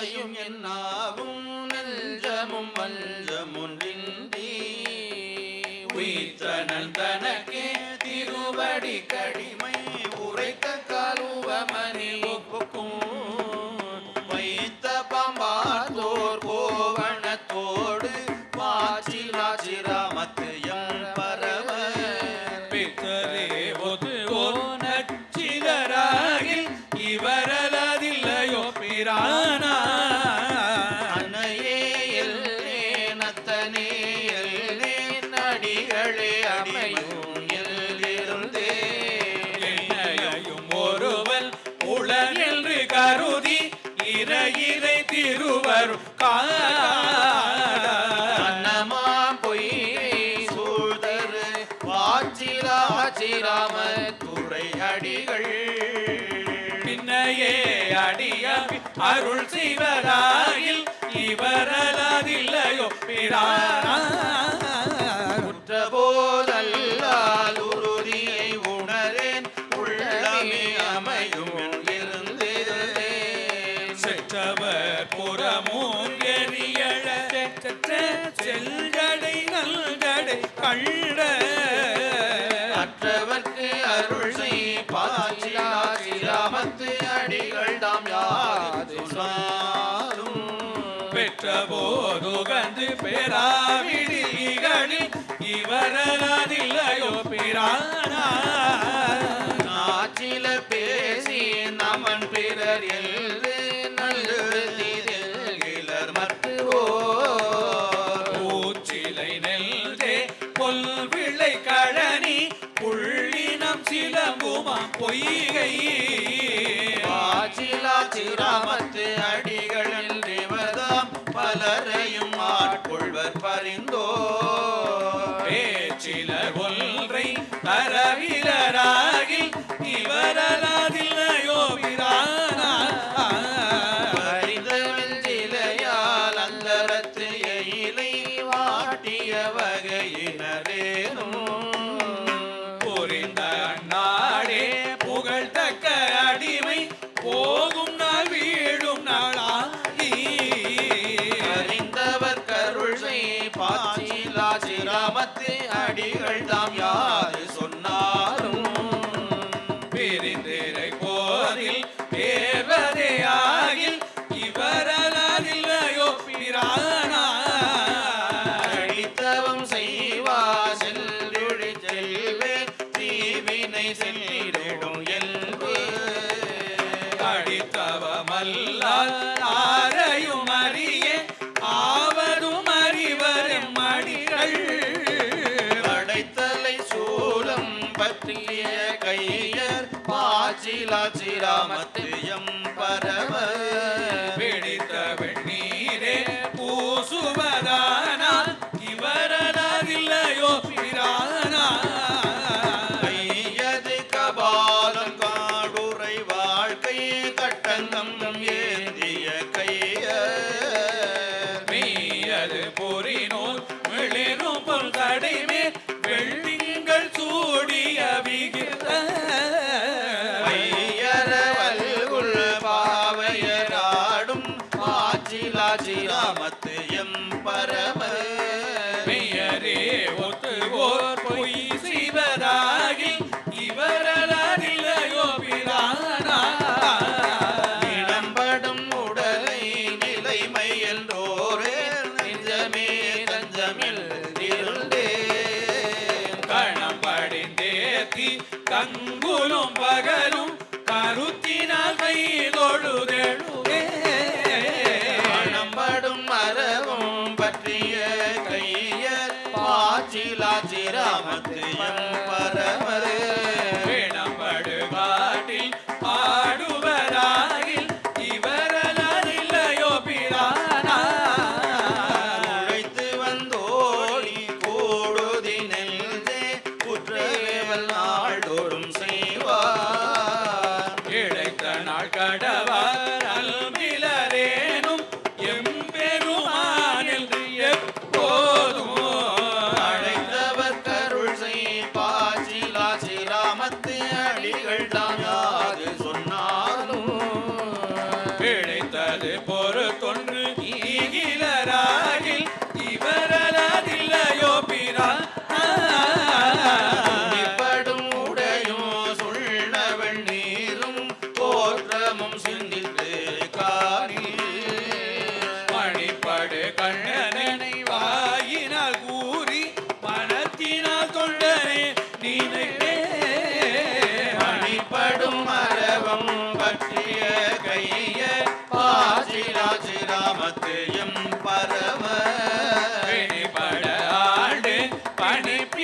சிந்தையும் என்னாவும் நெஞ்சமும் வஞ்சமுன்றின்றி உயிர்த்தனன் தனக்கே திருவடி கடிமை. வாச்சிராச்சிராம துறை அடிகள் பின்னையே அடிய அருள் செய்வதாயில் இவரலதில்லையோ பிரானா உற்றபோதல்லால் பெறாவிடிகளில் இவரதில்லையோ பிரானா. நாச்சில பேசி நமன் பிறர் நல்லிதில் இலர் மற்றுவோ பூச்சிலை நெல்தே பொல் விளை கழனி புள்ளினம் சிலம்புமா பொய்கை. சிராமத்து அடிகளில் தேவதாம் பலரையும் தரவிலராகில் இவரலாதில்லையோ பிரானா பரிதவில் அந்தரத்து எயிலை வாட்டிய வகையினரேனும். புரிந்த நாடே புகழ்தக்க அடிமை போ பிரிந்திரை போதில் பேர்வதே ஆகில் பிரானா அடித்தவம் செய்வா செல்லுழி செல்வே தீவினை செல்லிடும் பற்றிய கையர் பாச்சிலா சிராமத்து எம் பரவ பிடித்த வெண்ணீரே பூசுவதானால் இவரதில்லையோ பிரானா கையது கபாலம் காடுரை வாழ்க்கை கட்டங்கம் ஏந்திய கையர். மெய்யது பொறினோர் வெளிரும் பொல் தடைமே ஒத்துவோர் பொய் செய்வதாகி இவரதில்லையோ பிரானா. இடம்படும் உடலை நிலைமை என்றோரே நெஞ்சமே தஞ்சமில் இருந்தே. கணம் படிந்தேத்தி கங்குலும் பகலும் கருத்தினால் கை எம் பரமரே வேணம்படு காட்டில் ஆடுவதாகில் இவரதில்லையோ பிரானா. உழைத்து வந்தோழி கூடுதி நெல்தே குற்றவேவல் நாள்தோறும் செய்வார். இழைத்த நாள் கடவார்